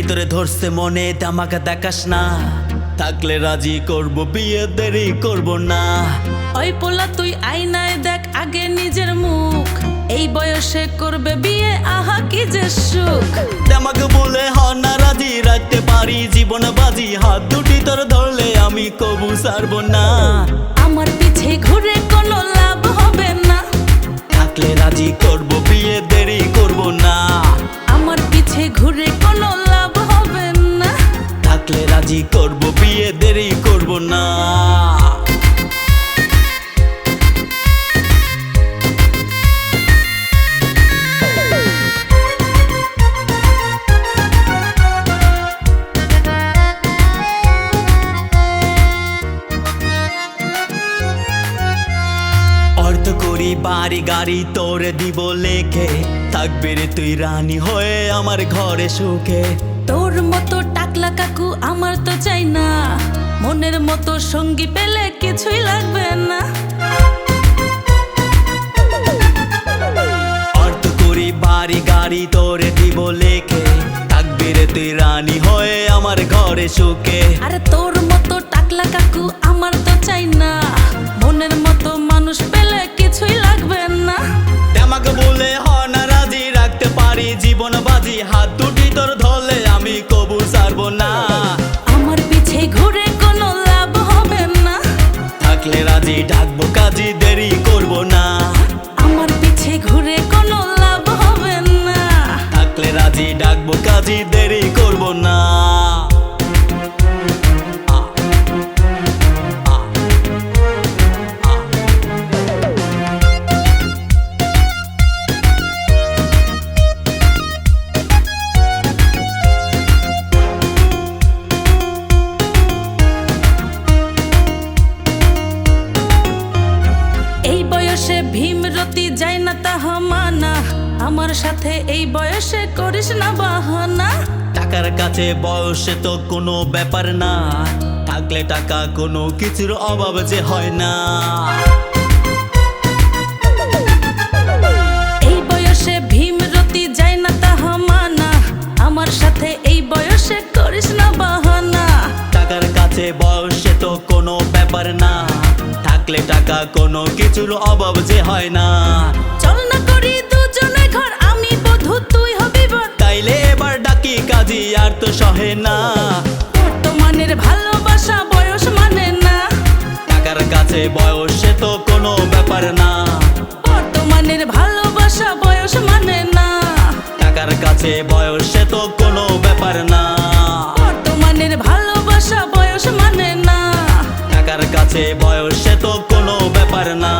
সেরি তোরে ধরছে মনে আমাকে দেখাস না। থাকলে রাজি করব বিয়ে দেরি করব না। ওই পোলা তুই আয়নায় দেখ আগে নিজের মুখ। এই বয়সে করবে বিয়ে আহা কি যে সুখ। আমাকে বলে হ না রাজি রাখতে পারি। জীবন বাজি হাত দুটি তোর ধরলে আমি কবু সারব না। করি বাড়ি গাড়ি তোরে দিব লেখে। থাকবে রে তুই রানী হয়ে আমার ঘরে সুখে। তোর মতো টাকলা কাকু আমার তো চাই না। মনের মতো সঙ্গী পেলে কিছুই লাগবে না। অর্থ করি বাড়ি গাড়ি তোরে দিব লেখে। থাকবি রে তুই রানী হয়ে আমার ঘরে সুখে। আরে তোর জীবন বাজি হাত দুটি তোর ধরলে আমি কবু সারবো না। আমার পিছে ঘুরে কোনো লাভ হবে না। থাকলে রাজি ডাকবো কাজী দেরি করব না। আমার পিছে ঘুরে কোনো লাভ হবে না। থাকলে রাজি ডাকবো কাজী দেরি ভীমরতি যায় না তাহা মানা আমার সাথে এই বয়সে করিস না বাহানা। টাকার কাছে বয়সে তো কোনো ব্যাপার না। থাকলে টাকা কোনো কিছুর অভাব যে হয় না। এই বয়সে ভীমরতি যায় না তাহা মানা আমার সাথে এই বয়সে করিস না বাহানা। টাকার কাছে বয়সে তো কোনো ব্যাপার না। থাকলে টাকা কোনো কিছুর অভাব যে হয় না। চল না করি দুজনে ঘর আমি বধূ তুই হবি তাইলে এবার ডাকি কাজী আর তো সহে না। বর্তমানের ভালোবাসা বয়স মানে না। টাকার কাছে বয়সে তো কোনো ব্যাপার না। বর্তমানের ভালোবাসা বয়স মানে না। টাকার কাছে বয়সে তো কোনো ব্যাপার না। কাছে বয়স সে তো কোনো ব্যাপার না।